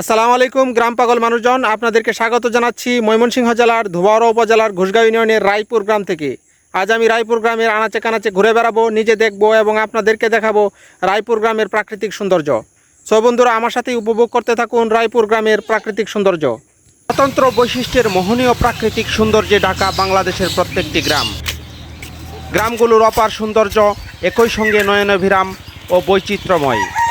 আসসালামু আলাইকুম, গ্রাম পাগল মানুষজন। আপনাদেরকে স্বাগত জানাচ্ছি ময়মনসিংহ জেলার ধোবাউড়া উপজেলার ঘোষগাঁও ইউনিয়নের রায়পুর গ্রাম থেকে। আজ আমি রায়পুর গ্রামের আনাচে কানাচে ঘুরে বেড়াবো, নিজে দেখব এবং আপনাদেরকে দেখাবো রায়পুর গ্রামের প্রাকৃতিক সৌন্দর্য। সব বন্ধুরা, আমার সাথেই উপভোগ করতে থাকুন রায়পুর গ্রামের প্রাকৃতিক সৌন্দর্য। স্বতন্ত্র বৈশিষ্ট্যের মোহনীয় প্রাকৃতিক সৌন্দর্যে ঢাকা, বাংলাদেশের প্রত্যেকটি গ্রাম। গ্রামগুলোর অপার সৌন্দর্য, একই সঙ্গে নয়নভিরাম ও বৈচিত্র্যময়।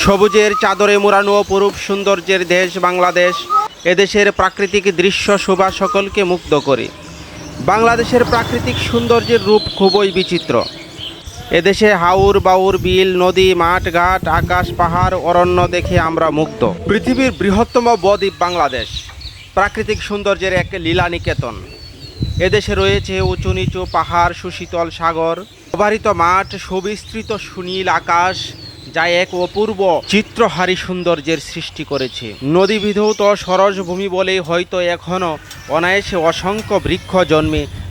সবুজের চাদরে মোড়ানো অপরূপ সৌন্দর্যের দেশ বাংলাদেশ, এদেশের প্রাকৃতিক দৃশ্য শোভা সকলকে মুগ্ধ করে। বাংলাদেশের প্রাকৃতিক সৌন্দর্যের রূপ খুবই বিচিত্র। এদেশে হাউর বাউর, বিল, নদী, মাঠ, ঘাট, আকাশ, পাহাড়, অরণ্য দেখে আমরা মুগ্ধ। পৃথিবীর বৃহত্তম বদ্বীপ বাংলাদেশ, প্রাকৃতিক সৌন্দর্যের এক লীলা নিকেতন। এদেশে রয়েছে উঁচু নিচু পাহাড়, সুশীতল সাগর অবারিত মাঠ, সুবিস্তৃত সুনীল আকাশ যা এক অপূর্ব চিত্রহারী সৌন্দর্যের সৃষ্টি করেছে। নদী বিধৌত ভূমি বলে হয়তো এখনও অনায়াসে অসংখ্য বৃক্ষ জন্মে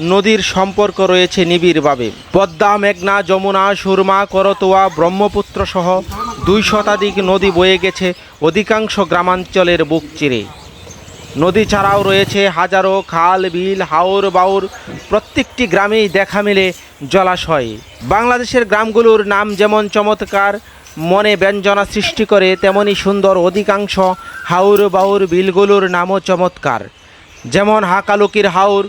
নদীর সম্পর্ক রয়েছে নিবিড়ভাবে। পদ্মা, মেঘনা, যমুনা, সুরমা, করতোয়া ব্রহ্মপুত্র সহ দুই শতাধিক নদী বয়ে গেছে অধিকাংশ গ্রামাঞ্চলের বুক চিরে। নদী ছাড়াও রয়েছে হাজারো খাল, বিল, হাওর বাউর, প্রত্যেকটি গ্রামেই দেখা মেলে জলাশয়। বাংলাদেশের গ্রামগুলোর নাম যেমন চমৎকার, মনে ব্যঞ্জনা সৃষ্টি করে, তেমনি সুন্দর অধিকাংশ হাউর বাউর বিলগুলোর নামও চমৎকার। যেমন হাকালুকির হাউর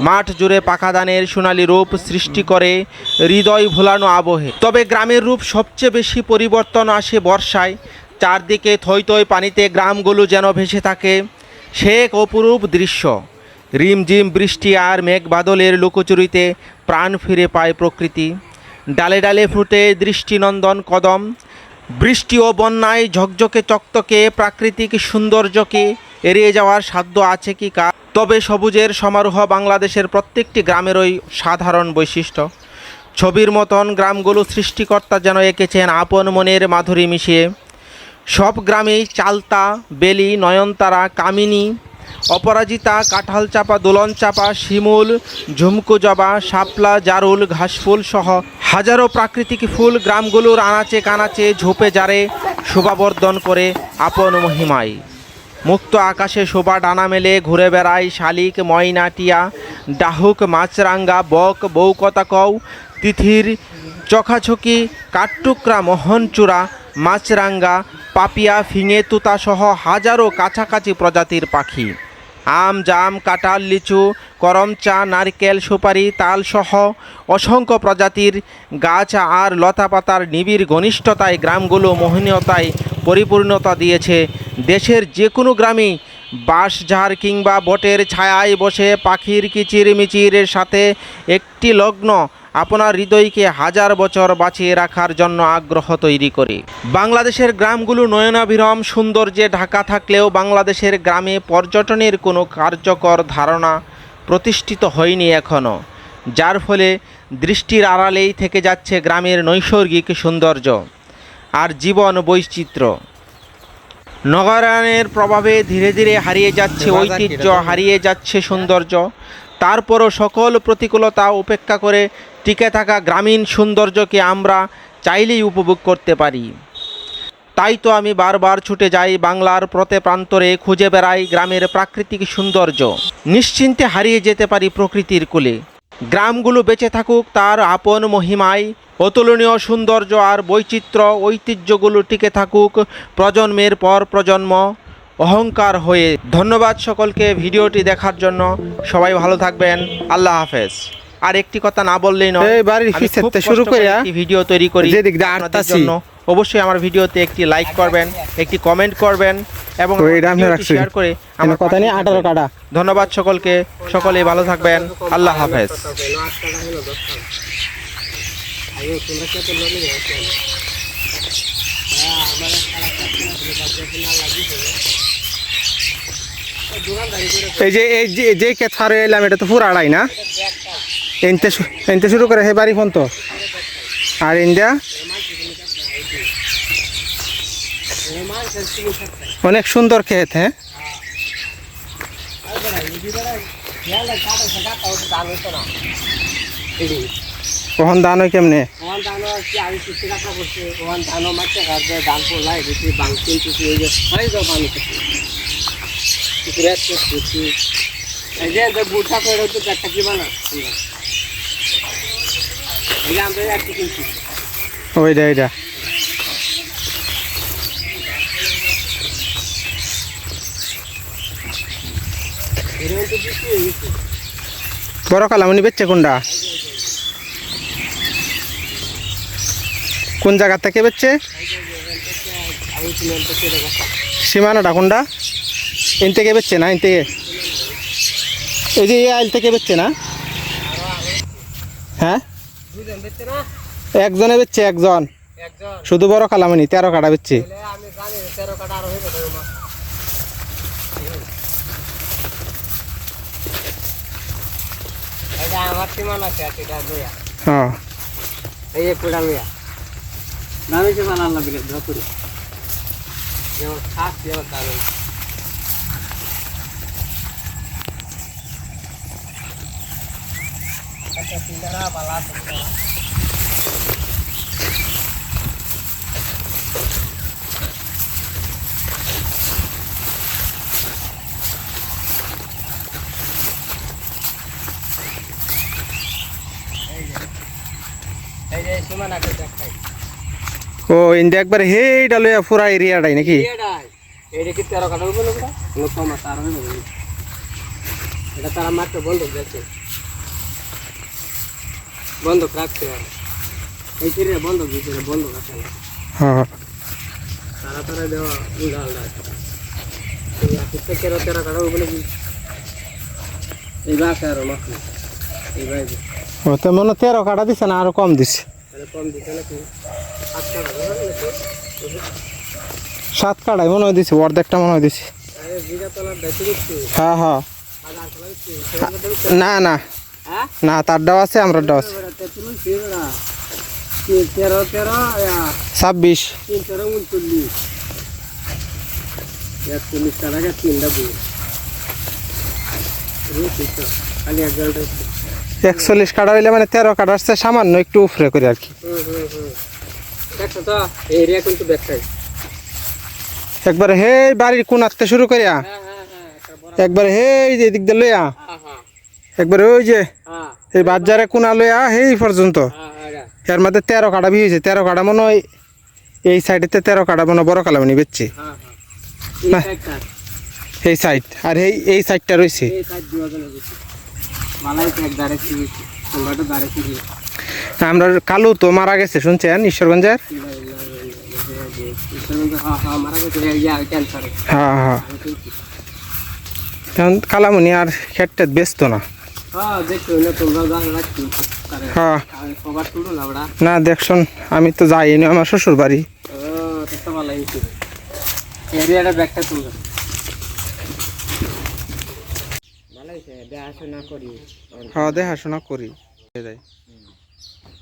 মাঠ জুড়ে পাকা ধানের সোনালি রূপ সৃষ্টি করে, হৃদয় ভোলানো আবহে। তবে গ্রামের রূপ সবচেয়ে বেশি পরিবর্তন আসে বর্ষায়। চারদিকে থই থই পানিতে গ্রামগুলো যেন ভেসে থাকে। সে এক অপরূপ দৃশ্য। রিমঝিম বৃষ্টি আর মেঘ বাদলের লুকোচুরিতে প্রাণ ফিরে পায় প্রকৃতি। ডালে ডালে ফুটে দৃষ্টিনন্দন কদম। বৃষ্টি ও বন্যায় ঝকঝকে চকচকে প্রাকৃতিক সৌন্দর্যকে এড়িয়ে যাওয়ার সাধ্য আছে কি কার? তবে সবুজের সমারোহ বাংলাদেশের প্রত্যেকটি গ্রামেরই সাধারণ বৈশিষ্ট্য। ছবির মতন গ্রামগুলো সৃষ্টিকর্তা যেন এঁকেছেন আপন মনের মাধুরী মিশিয়ে। সব গ্রামেই চালতা, বেলি, নয়নতারা, কামিনী, অপরাজিতা, কাঁঠাল চাপা, দোলন চাপা, শিমুল, ঝুমকু জবা, শাপলা, জারুল, ঘাসফুল সহ হাজারো প্রাকৃতিক ফুল গ্রামগুলোর আনাচে কানাচে ঝোপে জারে শোভাবর্ধন করে আপন মহিমায়। মুক্ত আকাশে শোভা ডানা মেলে ঘুরে বেড়ায় শালিক ময়নাটিয়া ডাহুক, মাছরাঙ্গা, বক বৌকতা কও তিথির, চখাচকি, কাঠটুকরা, মোহনচূড়া, মাছরাঙ্গা, পাপিয়া, ফিঙে, তুতা সহ হাজারো কাছাকাছি প্রজাতির পাখি। আম, জাম, কাঁঠাল, লিচু করমচা নারকেল, সুপারি, তাল সহ অসংখ্য প্রজাতির গাছ আর লতাপাতার নিবিড় ঘনিষ্ঠতায় গ্রামগুলো মোহনীয়তায় পরিপূর্ণতা দিয়েছে দেশের যে কোনো গ্রামেই বাঁশঝাড় কিংবা বটের ছায়ায় বসে পাখির কিচির মিচিরের সাথে একটি লগ্ন আপনার হৃদয়কে হাজার বছর বাঁচিয়ে রাখার জন্য আগ্রহ তৈরি করে। বাংলাদেশের গ্রামগুলো নয়নাভিরম, সৌন্দর্যে ঢাকা থাকলেও বাংলাদেশের গ্রামে পর্যটনের কোনো কার্যকর ধারণা প্রতিষ্ঠিত হয়নি এখনও যার ফলে দৃষ্টির আড়ালেই থেকে যাচ্ছে গ্রামের নৈসর্গিক সৌন্দর্য আর জীবন বৈচিত্র্য। নগরায়নের প্রভাবে ধীরে ধীরে হারিয়ে যাচ্ছে ঐতিহ্য হারিয়ে যাচ্ছে সৌন্দর্য। তারপরও সকল প্রতিকূলতা উপেক্ষা করে টিকে থাকা গ্রামীণ সৌন্দর্যকে আমরা চাইলেই উপভোগ করতে পারি। তাই তো আমি বারবার ছুটে যাই বাংলার প্রতে প্রান্তরে খুঁজে বেড়াই গ্রামের প্রাকৃতিক সৌন্দর্য। নিশ্চিন্তে হারিয়ে যেতে পারি প্রকৃতির কোলে। গ্রামগুলো বেঁচে থাকুক তার আপন মহিমায় অতুলনীয় সৌন্দর্য আর বৈচিত্র্য ঐতিহ্যগুলো টিকে থাকুক প্রজন্মের পর প্রজন্ম অহংকার হয়ে। ধন্যবাদ সকলকে ভিডিওটি দেখার জন্য। সবাই ভালো থাকবেন। আল্লাহ হাফেজ। আর একটি কথা না বললেই নয় বাড়ির শুরু করে ভিডিও তৈরি করি আপনাদের জন্য। অবশ্যই আমার ভিডিওতে একটি লাইক করবেন একটি কমেন্ট করবেন এবং। শেয়ার করে আমার কথা নিয়ে আঠারো কাটা। ধন্যবাদ সকলকে সকলেই ভালো থাকবেন আল্লাহ হাফেজ। এই যে এই যে যে ক্ষেত ফারে এলাম এটা তো পুরো আড়াই না? এনতে এনতে শুরু করে হে বাড়ি ফোন তো আর ইন্ডিয়া অনেক সুন্দর ক্ষেত হ্যাঁ? কখন দান হয় কেমনে? ওখান ধানো কি আমি কিছু কাটা করছি ওখান ধানো মারতে কাটবে ধান পোলাই বেশি বাংকিং কিছু এই যে হয় তো পানি কিছু কিছু রেট করছি এই যে যে বুটা করে তো একটা কি বানা আমরা এই আমরা একটা কিনছি ওইটা ওইটা এরকম তো কিছু হয়ে গেছে বড় কালামনি বেচছে কোনটা? কোন জায়গা থেকে বেচছে? সীমানাটা কোনটা? এন থেকে বেচছে না এন থেকে? এই যে আইল থেকে বেচছে না? হ্যাঁ? একজনে বেচছে একজন। একজন। শুধু বড় কালামনি তেরো কাটা বেচছে তাহলে আমি জানি তেরো কাটা আরও হয়ে যাবে মা এটা আমার সীমান আছে এটা লইয়া। হ্যাঁ। এই এক কুড়া লইয়া। নামে যে বানান লাগবে ধপুরি যেমন খাস যেমন তার আচ্ছা পিলারা বালা তো এই যে সীমানাকে দেখাই ও ইন্ডিয়া একবার হেইটা লইয়া পুরা এরিয়াটাই নাকি? এটা কি তেরো কাটা হবে লোক তার হবে না এটা তারা মাত্র বন্ধ যাচ্ছে বন্ধ রাখছে। এই চিরে বন্ধ ভিতরে বন্ধ রাখছে না। হ্যাঁ। তারা তারা দেওয়া উল্টা আল্লাহ এই তেরো কাটা নাকি এই বাসে আরও মাত্র এই বাইরে ও তো মনে তেরো কাটা দিছে না আরও কম দিছে? কম হবে নাকি? সাত কাটাই মনে হয় দিছে, অর্ধেকটা মনে হয় দিছে। হ্যাঁ হ্যাঁ। না না। না আছে আমরাটাও আছে। তিন তেরো তেরো ছাব্বিশ। তেরো একচল্লিশ কাটা হইলে মানে তেরো কাটা আসছে, সামান্য একটু উফরে করে আর কি। একবারে হে বাড়ির কোনাতে শুরু করিয়া। হ্যাঁ হ্যাঁ হ্যাঁ একবারে হে যে দিক দিয়ে লইয়া। একবারে ওই যে এই বাজারে কোনা লইয়া হেই পর্যন্ত। এর মধ্যে তেরো কাটা বি হয়েছে তেরো কাটা মনে হয় এই সাইডেতে তেরো কাটা মনে বড় কালামনি বেচছে। এই এই সাইড আর এই এই সাইডটা রয়েছে আমরা কালু তো মারা গেছে শুনছেন? ঈশ্বরগঞ্জের? হ্যাঁ হ্যাঁ। এখন কালামনি আর খেটটেত ব্যস্ত না। হ্যাঁ। না দেখছন আমি তো যাইনি আমার শ্বশুর বাড়ি হ্যাঁ দেখাশোনা করি। হয়ে Thank you.